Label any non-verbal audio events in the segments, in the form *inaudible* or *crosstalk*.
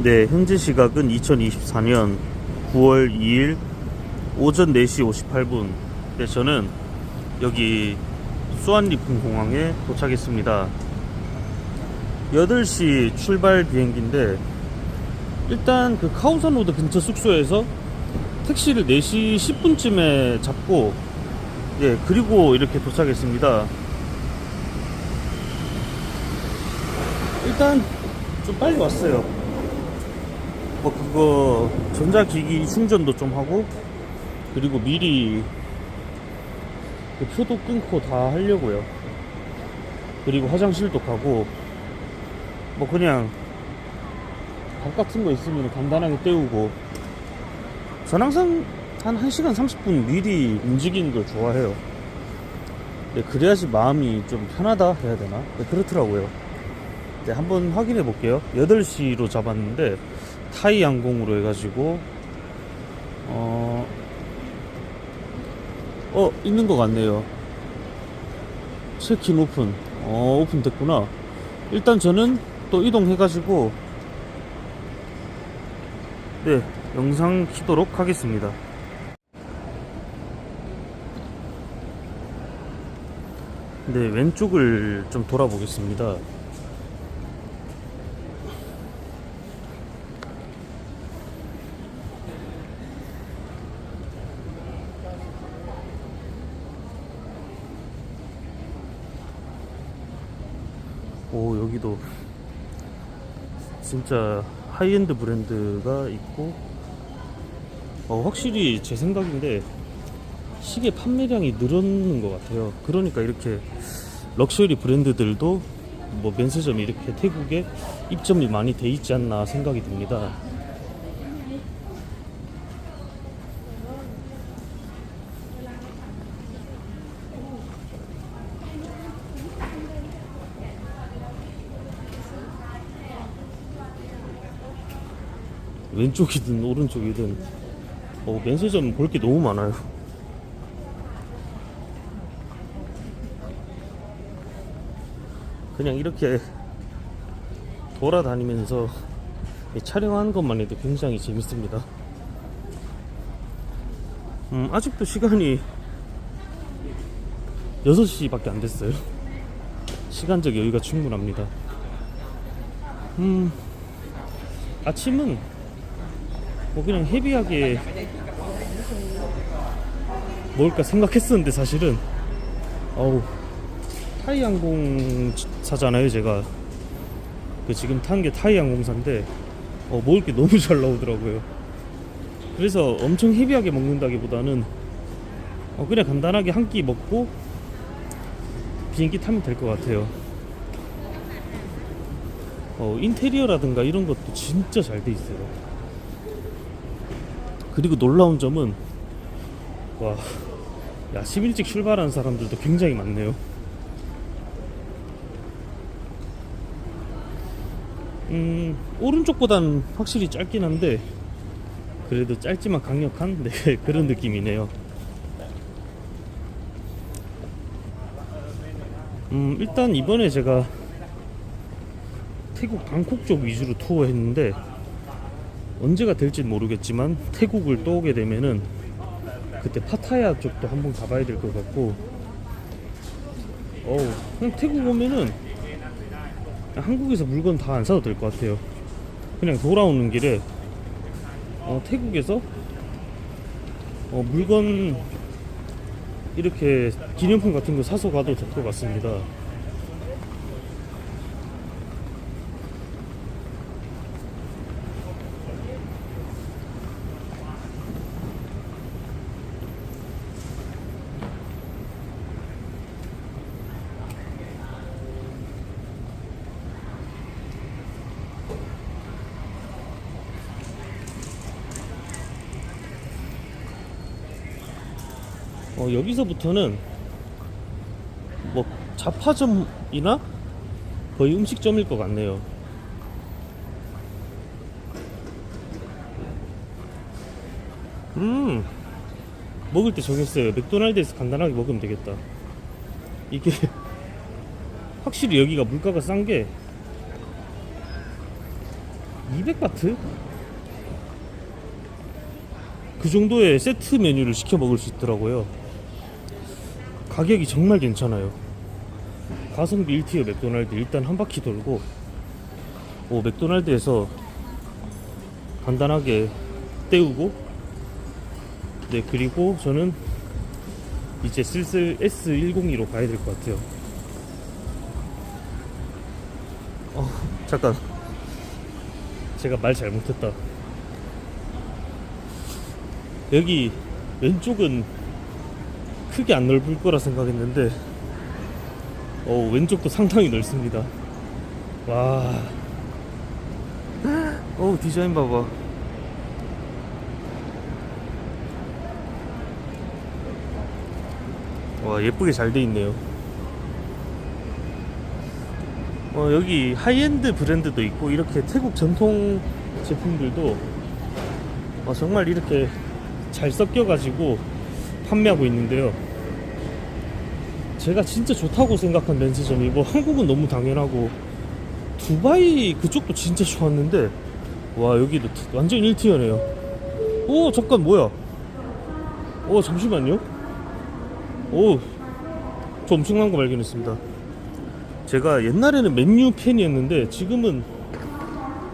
네, 현재 시각은 2024년 9월 2일 오전 4시 58분. 네, 저는 여기 수완리풍공항에 도착했습니다. 8시 출발 비행기인데 일단 그 카오산 로드 근처 숙소에서 택시를 4시 10분쯤에 잡고 예, 그리고 이렇게 도착했습니다. 일단 좀 빨리 왔어요. 뭐 그거 전자기기 충전도 좀 하고 그리고 미리 그 표도 끊고 다 하려고요. 그리고 화장실도 가고 뭐 그냥 밥 같은 거 있으면 간단하게 때우고 전 항상 한 1시간 30분 미리 움직이는 걸 좋아해요. 네, 그래야지 마음이 좀 편하다 해야 되나? 네, 그렇더라고요. 네, 한번 확인해 볼게요. 8시로 잡았는데 타이 항공으로 해가지고 어, 어 있는 것 같네요. 체킨 오픈. 어 오픈 됐구나. 일단 저는 또 이동해 가지고 네 영상 키도록 하겠습니다. 네 왼쪽을 좀 돌아보겠습니다. 오 여기도 진짜 하이엔드 브랜드가 있고 어, 확실히 제 생각인데 시계 판매량이 늘었는 것 같아요. 그러니까 이렇게 럭셔리 브랜드들도 뭐 면세점이 이렇게 태국에 입점이 많이 돼 있지 않나 생각이 듭니다 왼쪽이든 오른쪽이든 어, 면세점 볼 게 너무 많아요. 그냥 이렇게 돌아다니면서 이 촬영하는 것만 해도 굉장히 재밌습니다. 음, 아직도 시간이 6시밖에 안 됐어요. 시간적 여유가 충분합니다. 음, 아침은 뭐 그냥 헤비하게 먹을까 생각했었는데 사실은. 어우 타이 항공사잖아요 제가. 그 지금 탄 게 타이 항공사인데 어, 먹을 게 너무 잘 나오더라고요. 그래서 엄청 헤비하게 먹는다기보다는 어, 그냥 간단하게 한 끼 먹고 비행기 타면 될 것 같아요. 어, 인테리어라든가 이런 것도 진짜 잘 돼 있어요 그리고 놀라운 점은 와 아침 일찍 출발한 사람들도 굉장히 많네요. 음 오른쪽보단 확실히 짧긴 한데 그래도 짧지만 강력한 네, *laughs* 그런 느낌이네요. 음 일단 이번에 제가 태국 방콕 쪽 위주로 투어했는데 언제가 될진 모르겠지만 태국을 또 오게 되면은 그때 파타야 쪽도 한번 가봐야 될 것 같고. 어우 그냥 태국 오면은 한국에서 물건 다 안 사도 될 것 같아요. 그냥 돌아오는 길에 어, 태국에서 어, 물건 이렇게 기념품 같은 거 사서 가도 될 것 같습니다 어, 여기서부터는 뭐 잡화점이나 거의 음식점일 것 같네요. 음, 먹을 때 정했어요. 맥도날드에서 간단하게 먹으면 되겠다. 이게 *laughs* 확실히 여기가 물가가 싼 게 200바트? 그 정도의 세트 메뉴를 시켜 먹을 수 있더라고요. 가격이 정말 괜찮아요. 가성비 1티어 맥도날드 일단 한 바퀴 돌고 오, 맥도날드에서 간단하게 때우고 네 그리고 저는 이제 슬슬 S102로 가야 될 것 같아요. 어, 잠깐. 제가 말 잘못했다. 여기 왼쪽은 크게 안 넓을 거라 생각했는데, 어, 왼쪽도 상당히 넓습니다. 와. 어우, 디자인 봐봐. 와, 예쁘게 잘 돼 있네요. 어, 여기 하이엔드 브랜드도 있고 이렇게 태국 전통 제품들도 어, 정말 이렇게 잘 섞여 가지고 판매하고 있는데요. 제가 진짜 좋다고 생각한 렌즈점이 뭐 한국은 너무 당연하고 두바이 그쪽도 진짜 좋았는데 와 여기도 완전 1티어네요. 오 잠깐 뭐야? 오 잠시만요. 오, 저 엄청난 거 발견했습니다. 제가 옛날에는 맨유 팬이었는데 지금은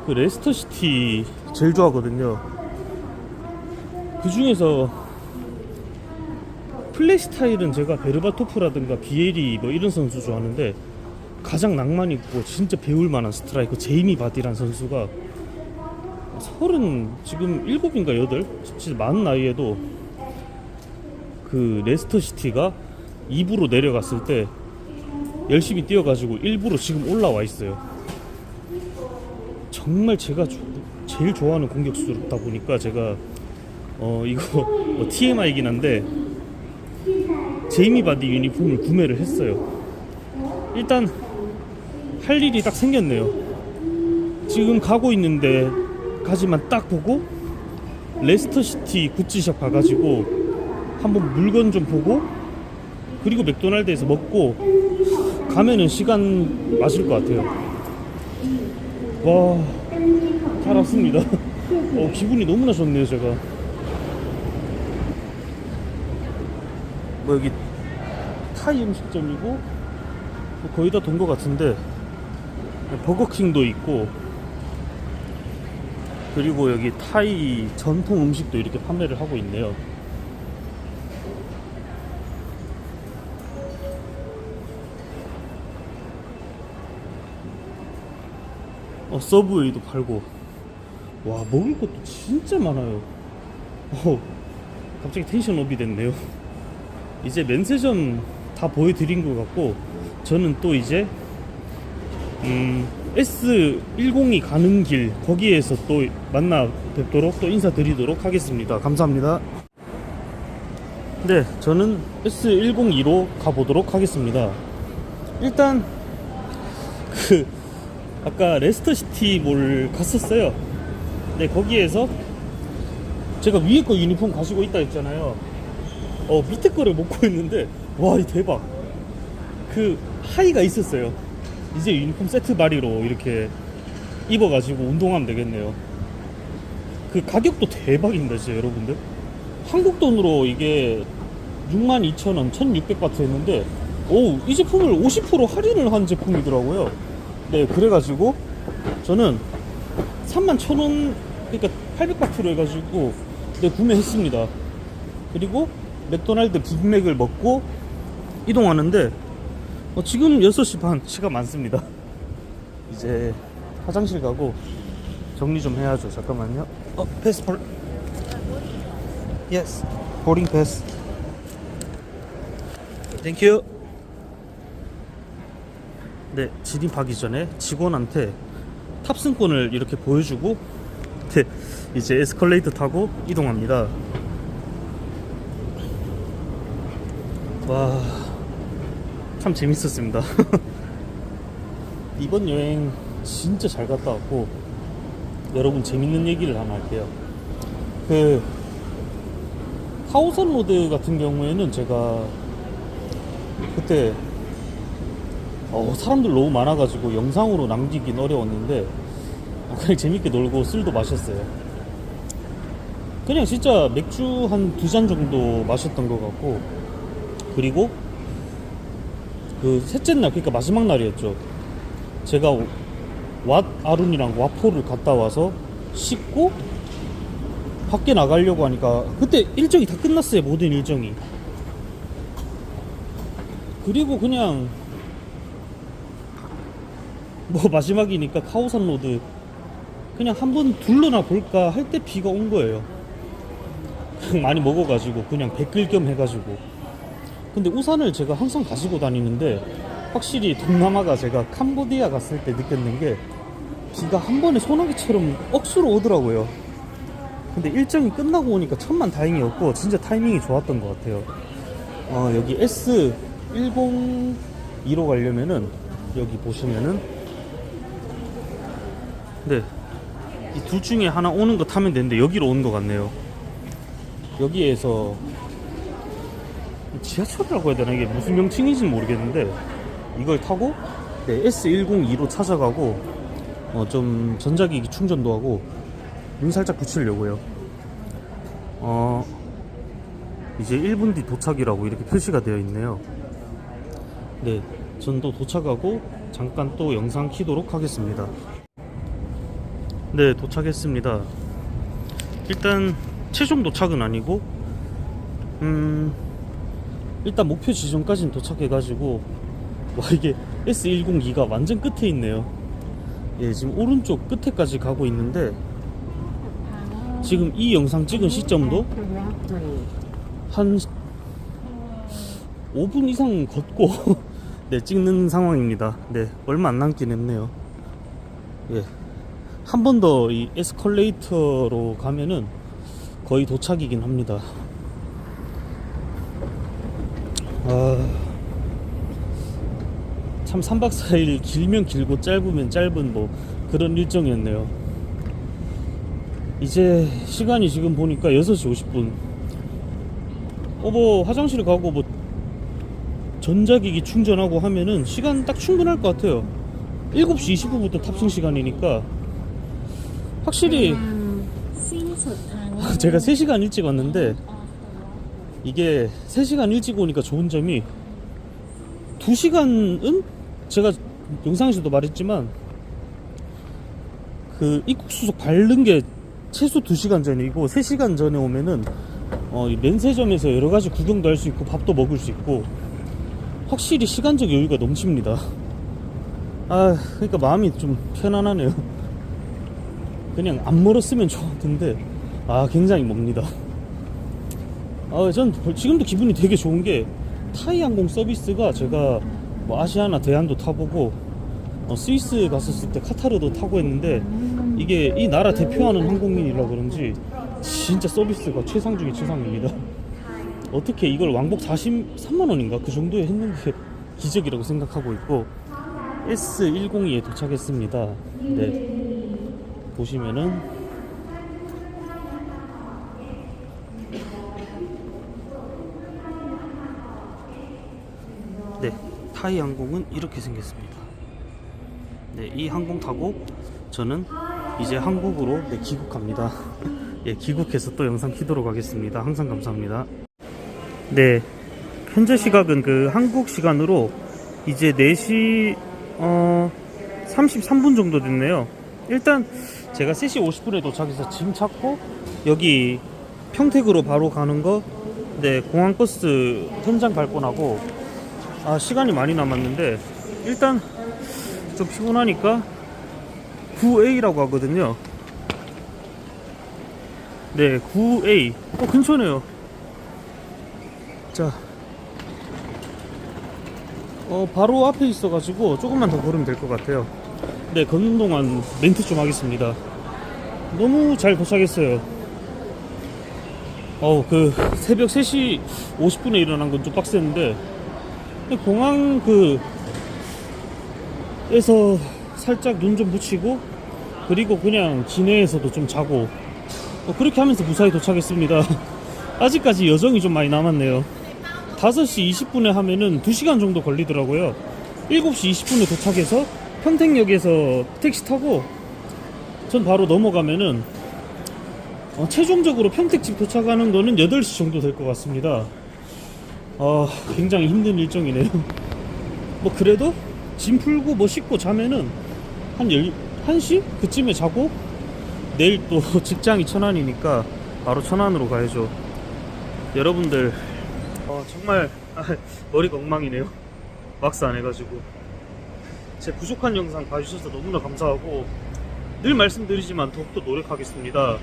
그 레스터 시티 제일 좋아하거든요. 그 중에서 플레이 스타일은 제가 베르바토프라든가 비에리 뭐 이런 선수 좋아하는데 가장 낭만 있고 진짜 배울 만한 스트라이커 제이미 바디란 선수가 서른 지금 일곱인가 여덟 진짜 많은 나이에도 그 레스터 시티가 2부로 내려갔을 때 열심히 뛰어가지고 일부러 지금 올라와 있어요. 정말 제가 조- 제일 좋아하는 공격수다 보니까 제가 어 이거 *laughs* 뭐 TMI이긴 한데 제이미 바디 유니폼을 구매를 했어요. 일단 할 일이 딱 생겼네요. 지금 가고 있는데 까지만 딱 보고 레스터 시티 굿즈샵 가가지고 한번 물건 좀 보고 그리고 맥도날드에서 먹고 가면은 시간 맞을 것 같아요. 와, 잘 왔습니다. 어, 기분이 너무나 좋네요, 제가. 뭐 여기 타이 음식점이고 뭐 거의 다 돈 것 같은데 버거킹도 있고 그리고 여기 타이 전통 음식도 이렇게 판매를 하고 있네요. 어, 서브웨이도 팔고. 와 먹을 것도 진짜 많아요. 어, 갑자기 텐션 업이 됐네요. 이제 면세점 다 보여드린 것 같고 저는 또 이제 음, S102 가는 길 거기에서 또 만나 뵙도록 또 인사드리도록 하겠습니다 감사합니다 네 저는 S102로 가보도록 하겠습니다 일단 그 아까 레스터 시티 몰 갔었어요. 네, 거기에서 제가 위에 거 유니폼 가지고 있다 했잖아요. 어, 밑에 거를 먹고 있는데, 와, 이 대박. 그, 하이가 있었어요. 이제 유니폼 세트 바리로 이렇게 입어가지고 운동하면 되겠네요. 그 가격도 대박입니다, 진짜 여러분들. 한국 돈으로 이게 62,000원, 1,600바트 했는데, 오, 이 제품을 50% 할인을 한 제품이더라고요. 네, 그래가지고 저는 31,000원, 그러니까 800바트로 해가지고 네, 구매했습니다. 그리고 맥도날드 빅맥을 먹고 이동하는데 어, 지금 6시 반 시간 많습니다. *laughs* 이제 화장실 가고 정리 좀 해야죠. 잠깐만요. 어. Yes. boarding pass. Thank you. 네, 진입하기 전에 직원한테 탑승권을 이렇게 보여주고 네, 이제 에스컬레이터 타고 이동합니다. 와, 참 재밌었습니다. *laughs* 이번 여행 진짜 잘 갔다 왔고 여러분 재밌는 얘기를 하나 할게요. 그 하우선 로드 같은 경우에는 제가 그때 어, 사람들 너무 많아가지고 영상으로 남기긴 어려웠는데 어, 그냥 재밌게 놀고 술도 마셨어요. 그냥 진짜 맥주 한 두 잔 정도 마셨던 것 같고 그리고 그 셋째 날 그러니까 마지막 날이었죠. 제가 왓 아룬이랑 와포를 갔다 와서 씻고 밖에 나가려고 하니까 그때 일정이 다 끝났어요 모든 일정이. 그리고 그냥 뭐 *laughs* 마지막이니까 카오산 로드 그냥 한번 둘러나 볼까 할 때 비가 온 거예요. *laughs* 많이 먹어가지고 그냥 백글 겸 해가지고 근데 우산을 제가 항상 가지고 다니는데 확실히 동남아가 제가 캄보디아 갔을 때 느꼈는 게 비가 한 번에 소나기처럼 억수로 오더라고요 근데 일정이 끝나고 오니까 천만 다행이었고 진짜 타이밍이 좋았던 것 같아요 어, 여기 S102로 가려면은 여기 보시면은 네. 이 둘 중에 하나 오는 거 타면 되는데 여기로 오는 것 같네요. 여기에서 지하철이라고 해야 되나 이게 무슨 명칭인지는 모르겠는데 이걸 타고 네, S102로 찾아가고 어, 좀 전자기기 충전도 하고 눈 살짝 붙이려고요. 어 이제 1분 뒤 도착이라고 이렇게 표시가 되어 있네요. 네, 전도 도착하고 잠깐 또 영상 키도록 하겠습니다. 네, 도착했습니다. 일단 최종 도착은 아니고, 음, 일단 목표 지점까지는 도착해가지고, 와 이게 S102가 완전 끝에 있네요. 예, 지금 오른쪽 끝에까지 가고 있는데, 지금 이 영상 찍은 시점도 한 5분 이상 걷고 *laughs* 네, 찍는 상황입니다. 네, 얼마 안 남긴 했네요. 예. 한 번 더 이 에스컬레이터로 가면은 거의 도착이긴 합니다. 아. 참 3박 4일 길면 길고 짧으면 짧은 뭐 그런 일정이었네요. 이제 시간이 지금 보니까 6시 50분. 어, 뭐 화장실 가고 뭐 전자기기 충전하고 하면은 시간 딱 충분할 것 같아요. 7시 20분부터 탑승 시간이니까 확실히 *laughs* 제가 3시간 일찍 왔는데 이게 3시간 일찍 오니까 좋은 점이 2시간은 제가 영상에서도 말했지만 그 입국 수속 밟는 게 최소 2시간 전이고 3시간 전에 오면은 어, 이 면세점에서 여러 가지 구경도 할 수 있고 밥도 먹을 수 있고 확실히 시간적 여유가 넘칩니다. 아, 그러니까 마음이 좀 편안하네요. 그냥 안 멀었으면 좋았는데 아, 굉장히 멉니다. 아, 전 지금도 기분이 되게 좋은 게 타이 항공 서비스가 제가 뭐 아시아나 대한도 타보고 어, 스위스 갔었을 때 카타르도 타고 했는데 이게 이 나라 대표하는 항공인이라 그런지 진짜 서비스가 최상 중에 최상입니다. 어떻게 이걸 왕복 43만 원인가 그 정도에 했는 게 기적이라고 생각하고 있고 S102에 도착했습니다. 네 보시면은 네 타이 항공은 이렇게 생겼습니다. 네, 이 항공 타고 저는 이제 한국으로 네, 귀국합니다. *laughs* 예, 귀국해서 또 영상 키도록 하겠습니다. 항상 감사합니다. 네, 현재 시각은 그 한국 시간으로 이제 4시 어, 33분 정도 됐네요. 일단 제가 3시 50분에 도착해서 짐 찾고 여기 평택으로 바로 가는 거 네, 공항버스 현장 나고 아, 시간이 많이 남았는데 일단 좀 피곤하니까 9A라고 하거든요. 네, 9A. 어, 근처네요. 자. 어, 바로 앞에 있어가지고 조금만 더 걸으면 될 것 같아요. 네, 걷는 동안 멘트 좀 하겠습니다. 너무 잘 도착했어요. 어, 그, 새벽 3시 50분에 일어난 건 좀 빡셌는데, 공항 그, 에서 살짝 눈 좀 붙이고 그리고 그냥 기내에서도 좀 자고 어, 그렇게 하면서 무사히 도착했습니다. *laughs* 아직까지 여정이 좀 많이 남았네요. 5시 20분에 하면은 2시간 정도 걸리더라고요. 7시 20분에 도착해서 평택역에서 택시 타고 전 바로 넘어가면은 어, 최종적으로 평택집 도착하는 거는 8시 정도 될 것 같습니다. 아, 굉장히 힘든 일정이네요. 뭐 그래도 짐 풀고 뭐 씻고 자면은 한 10, 1시? 그쯤에 자고 내일 또 *laughs* 직장이 천안이니까 바로 천안으로 가야죠. 여러분들 어, 정말 아, 머리가 엉망이네요. 막스 안 해가지고 제 부족한 영상 봐주셔서 너무나 감사하고 늘 말씀드리지만 더욱더 노력하겠습니다.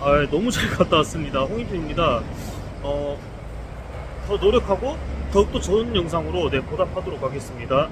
아, 너무 잘 *laughs* 갔다 왔습니다. 홍인표입니다. 어, 더 노력하고 더욱더 좋은 영상으로 네, 보답하도록 하겠습니다.